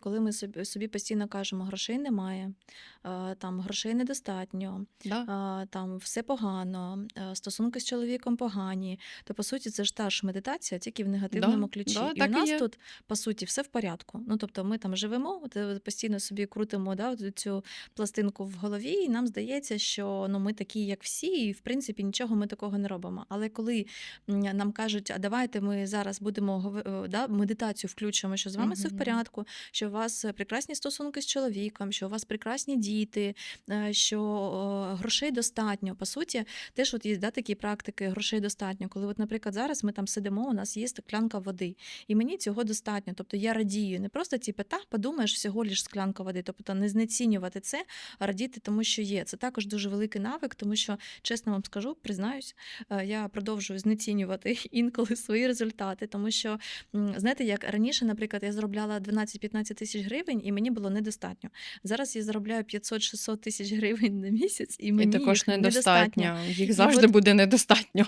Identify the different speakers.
Speaker 1: Коли ми собі собі постійно кажемо, грошей немає, е, там грошей недостатньо,
Speaker 2: Да.
Speaker 1: там все погано, е, стосунки з чоловіком погані, то по суті це ж та ж медитація, тільки в негативному
Speaker 2: Да,
Speaker 1: ключі.
Speaker 2: да,
Speaker 1: і
Speaker 2: і
Speaker 1: нас
Speaker 2: є.
Speaker 1: тут по суті все в порядку. Ну тобто ми там живемо, е, постійно собі крутимо да, цю пластинку в голові, і нам здається, що ну ми такі, як всі, і в принципі нічого ми такого не робимо. Але коли нам кажуть, а давайте ми зараз будемо е, да, медитацію включимо, що з вами все в порядку, що у вас е, прекрасні стосунки з чоловіком, що у вас прекрасні діти, е, що грошей достатньо. По суті, теж от є да, такі практики грошей достатньо. Коли, от, наприклад, зараз ми там сидимо, у нас є склянка води, і мені цього достатньо. Тобто я радію, не просто типу, та подумаєш всього лиш склянка води, тобто не знецінювати це, а радіти тому, що є. Це також дуже великий навик, тому що чесно вам скажу, признаюсь, е, я продовжую знецінювати інколи свої результати, тому що знаєте, як раніше, наприклад, я заробляла 12-15 тисяч гривень, і мені було недостатньо. Зараз я заробляю 500-600 тисяч гривень на місяць, і
Speaker 2: І
Speaker 1: мені
Speaker 2: також
Speaker 1: їх недостатньо.
Speaker 2: недостатньо. Їх
Speaker 1: І
Speaker 2: завжди
Speaker 1: от
Speaker 2: буде недостатньо.